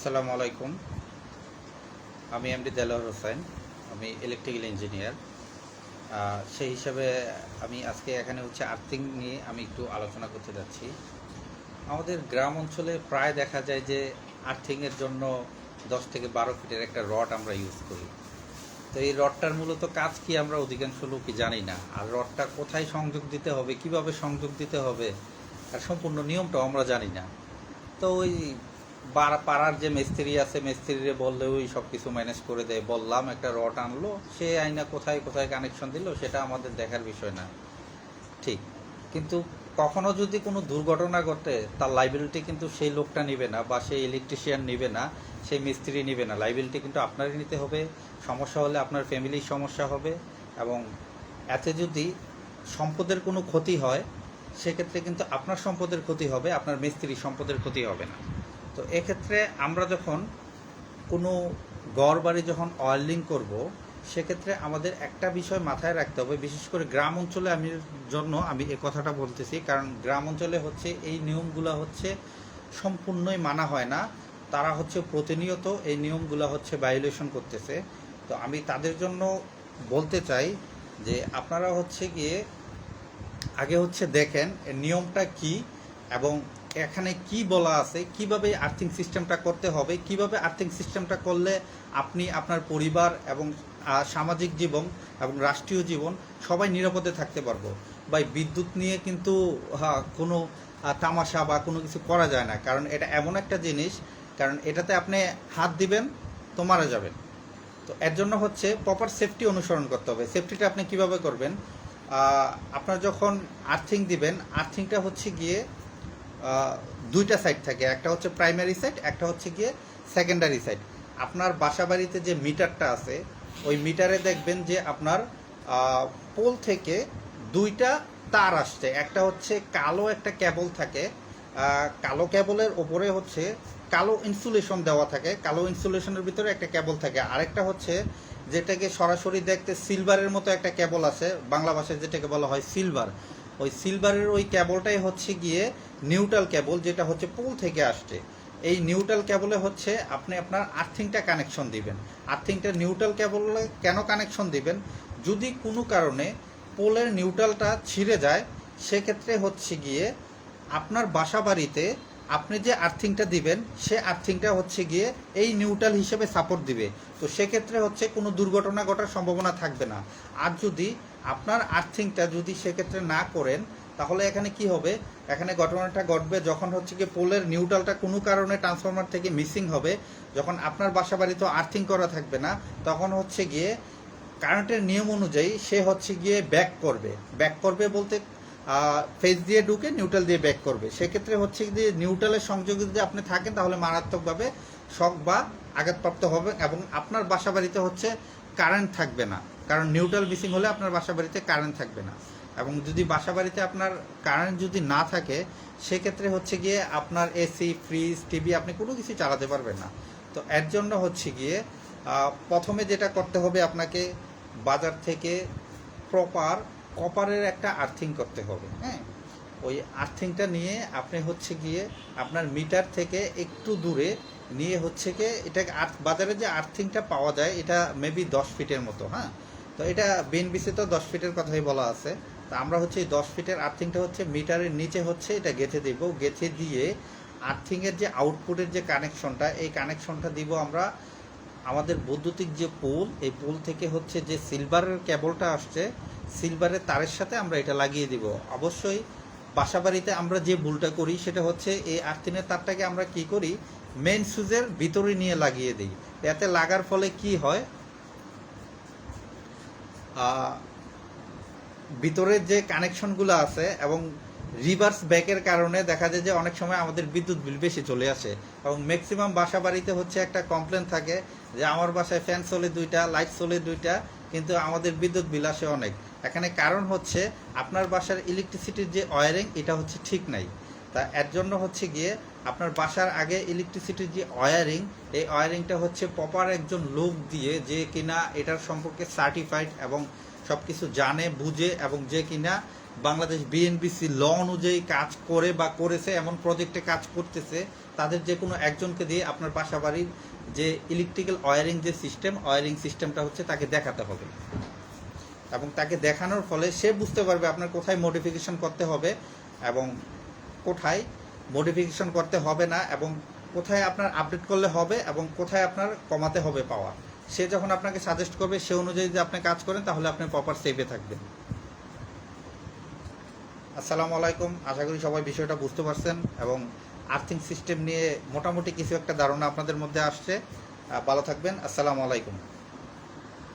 আসসালামু আলাইকুম। আমি এমডি দেলোয়ার হোসেন, আমি ইলেকট্রিক্যাল ইঞ্জিনিয়ার সেই হিসাবে আমি আজকে এখানে হচ্ছে আর্থিং নিয়ে আমি একটু আলোচনা করতে যাচ্ছি। আমাদের গ্রাম অঞ্চলে প্রায় দেখা যায় যে আর্থিংয়ের জন্য দশ থেকে বারো ফিটের একটা রড আমরা ইউজ করি। তো এই রডটার মূলত কাজ কি আমরা অধিকাংশ লোকই জানি না। আর রডটা কোথায় সংযোগ দিতে হবে, কীভাবে সংযোগ দিতে হবে আর সম্পূর্ণ নিয়মটাও আমরা জানি না। তো ওই পাড়ার যে মিস্ত্রি আছে, মিস্ত্রিরে বললে ওই সব কিছু ম্যানেজ করে দেয়। বললাম, একটা রড আনলো, সে আইনা কোথায় কোথায় কানেকশন দিল, সেটা আমাদের দেখার বিষয় না। ঠিক। কিন্তু কখনো যদি কোনো দুর্ঘটনা ঘটে, তার লাইবিলিটি কিন্তু সেই লোকটা নেবে না বা সেই ইলেকট্রিশিয়ান নেবে না, সেই মিস্ত্রি নেবে না। লাইবিলিটি কিন্তু আপনারই নিতে হবে। সমস্যা হলে আপনার ফ্যামিলির সমস্যা হবে এবং এতে যদি সম্পদের কোনো ক্ষতি হয়, সেক্ষেত্রে কিন্তু আপনার সম্পদের ক্ষতি হবে, আপনার মিস্ত্রির সম্পদের ক্ষতি হবে না। তো এক্ষেত্রে আমরা যখন কোনো গড় বাড়ি যখন অয়েলিং করব, সেক্ষেত্রে আমাদের একটা বিষয় মাথায় রাখতে হবে। বিশেষ করে গ্রাম অঞ্চলে আমি জন্য আমি এ কথাটা বলতেছি, কারণ গ্রাম অঞ্চলে হচ্ছে এই নিয়মগুলো হচ্ছে সম্পূর্ণই মানা হয় না। তারা হচ্ছে প্রতিনিয়ত এই নিয়মগুলো হচ্ছে ভায়োলেশন করতেছে। তো আমি তাদের জন্য বলতে চাই যে আপনারা হচ্ছে গিয়ে আগে হচ্ছে দেখেন নিয়মটা কি এবং এখানে কি বলা আছে? কীভাবে আর্থিং সিস্টেমটা করতে হবে? কীভাবে আর্থিং সিস্টেমটা করলে আপনি আপনার পরিবার এবং সামাজিক জীবন এবং রাষ্ট্রীয় জীবন সবাই নিরাপদে থাকতে পারব? বা বিদ্যুৎ নিয়ে কিন্তু কোনো তামাশা বা কোনো কিছু করা যায় না। কারণ এটা এমন একটা জিনিস, কারণ এটাতে আপনি হাত দিবেন তো মারা যাবেন। তো এর জন্য হচ্ছে প্রপার সেফটি অনুসরণ করতে হবে। সেফটিটা আপনি কীভাবে করবেন? আপনার যখন আর্থিং দিবেন আর্থিংটা হচ্ছে গিয়ে দুইটা সাইড থাকে। একটা হচ্ছে প্রাইমারি সাইড একটা হচ্ছে গিয়ে সেকেন্ডারি সাইড আপনার বাসা বাড়িতে যে মিটারটা আছে, ওই মিটারে দেখবেন যে আপনার পোল থেকে দুইটা তার আসছে। একটা হচ্ছে কালো একটা ক্যাবল থাকে। কালো ক্যাবলের ওপরে হচ্ছে কালো ইনসুলেশন দেওয়া থাকে। কালো ইনসুলেশনের ভিতরে একটা ক্যাবল থাকে। আরেকটা হচ্ছে যেটাকে সরাসরি দেখতে সিলভারের মতো একটা ক্যাবল আছে। বাংলা ভাষায় যেটাকে বলা হয় সিলভার ওই সিলভারের ওই ক্যাবলটাই হচ্ছে গিয়ে নিউট্রাল কেবল যেটা হচ্ছে পোল থেকে আসছে। এই নিউট্রাল কেবলে হচ্ছে আপনি আপনার আর্থিংটা কানেকশন দিবেন। আর্থিংটা নিউট্রাল কেবলে কেন কানেকশন দিবেন? যদি কোনো কারণে পোলের নিউট্রালটা ছিঁড়ে যায়, সেক্ষেত্রে হচ্ছে গিয়ে আপনার বাসা বাড়িতে আপনি যে আর্থিংটা দিবেন, সে আর্থিংটা হচ্ছে গিয়ে এই নিউট্রাল হিসেবে সাপোর্ট দিবে। তো সেক্ষেত্রে হচ্ছে কোনো দুর্ঘটনা ঘটার সম্ভাবনা থাকবে না। আর যদি আপনার আর্থিংটা যদি সেক্ষেত্রে না করেন তাহলে এখানে কি হবে? এখানে ঘটনাটা ঘটবে যখন হচ্ছে গিয়ে পোলের নিউট্রালটা কোনো কারণে ট্রান্সফরমার থেকে মিসিং হবে, যখন আপনার বাসা বাড়িতে আর্থিং করা থাকবে না, তখন হচ্ছে গিয়ে কারেন্টের নিয়ম অনুযায়ী সে হচ্ছে গিয়ে ব্যাক করবে। ব্যাক করবে বলতে ফেস দিয়ে ঢুকে নিউট্রাল দিয়ে ব্যাক করবে। সেক্ষেত্রে হচ্ছে যে নিউট্রালের সংযোগে যদি আপনি থাকেন, তাহলে মারাত্মকভাবে শক বা আঘাতপ্রাপ্ত হবে এবং আপনার বাসা বাড়িতে হচ্ছে কারেন্ট থাকবে না। কারণ নিউট্রাল মিসিং হলে আপনার বাসা বাড়িতে কারেন্ট থাকবে না। এবং যদি বাসা বাড়িতে আপনার কারেন্ট যদি না থাকে, সেক্ষেত্রে হচ্ছে গিয়ে আপনার এসি ফ্রিজ টিভি আপনি কোনো কিছু চালাতে পারবেন না। তো এর জন্য হচ্ছে গিয়ে প্রথমে যেটা করতে হবে আপনাকে বাজার থেকে প্রপার কপারের একটা আর্থিং করতে হবে হ্যাঁ? ওই আর্থিংটা নিয়ে আপনি হচ্ছে গিয়ে আপনার মিটার থেকে একটু দূরে নিয়ে হচ্ছে গিয়ে এটা বাজারে যে আর্থিংটা পাওয়া যায়, এটা মেবি দশ ফিটের মতো হ্যাঁ? তো এটা বিএনবিসি তো দশ ফিটের কথাই বলা আছে। তো আমরা হচ্ছে এই দশ ফিটের আর্থিংটা হচ্ছে মিটারের নিচে হচ্ছে এটা গেঁথে দিব। গেঁথে দিয়ে আর্থিংয়ের যে আউটপুটের যে কানেকশনটা এই কানেকশনটা দিব আমরা আমাদের বৈদ্যুতিক যে পোল এই পোল থেকে হচ্ছে যে সিলভারের কেবলটা আসছে সিলভারের তারের সাথে আমরা এটা লাগিয়ে দিব। অবশ্যই বাসা বাড়িতে আমরা যে ভুলটা করি, সেটা হচ্ছে এই আর্থিনের তারটাকে আমরা কি করি? মেন সুইচের ভিতরে নিয়ে লাগিয়ে দিই। এতে লাগার ফলে কি হয়? ভিতরের যে কানেকশনগুলো আছে এবং রিভার্স ব্যাকের কারণে দেখা যায় যে অনেক সময় আমাদের বিদ্যুৎ বিল বেশি চলে আসে এবং ম্যাক্সিমাম বাসা বাড়িতে হচ্ছে একটা কমপ্লেন থাকে যে আমার বাসায় ফ্যান চলে দুইটা, লাইট চলে দুইটা, কিন্তু আমাদের বিদ্যুৎ বিল আসে অনেক। এখানে কারণ হচ্ছে আপনার বাসার ইলেকট্রিসিটির যে ওয়ারিং এটা হচ্ছে ঠিক নাই। তা এর জন্য হচ্ছে গিয়ে আপনার বাসার আগে ইলেকট্রিসিটির যে ওয়ারিং এই ওয়ারিংটা হচ্ছে প্রপার একজন লোক দিয়ে যে কিনা এটার সম্পর্কে সার্টিফাইড এবং সব কিছু জানে, বুঝে এবং যে কিনা বাংলাদেশ বিএনবিসি ল অনুযায়ী কাজ করে বা করেছে, এমন প্রজেক্টে কাজ করতেছে, তাদের যে কোনো একজনকে দিয়ে আপনার বাসা যে ইলেকট্রিক্যাল ওয়ারিং যে সিস্টেম ওয়ারিং সিস্টেমটা হচ্ছে তাকে দেখাতে হবে। এবং তাকে দেখানোর ফলে সে বুঝতে পারবে আপনার কোথায় মডিফিকেশন করতে হবে এবং কোথায় মডিফিকেশন করতে হবে না এবং কোথায় আপনার আপডেট করলে হবে এবং কোথায় আপনার কমাতে হবে পাওয়া সে যখন আপনাকে সাজেস্ট করবে, সে অনুযায়ী যদি আপনি কাজ করেন, তাহলে আপনি প্রপার সেফে থাকবেন। আসসালামু আলাইকুম। আশা করি সবাই বিষয়টা বুঝতে পারছেন এবং আর্থিং সিস্টেম নিয়ে মোটামুটি কিছু একটা ধারণা আপনাদের মধ্যে আসছে। ভালো থাকবেন। আসসালামু আলাইকুম।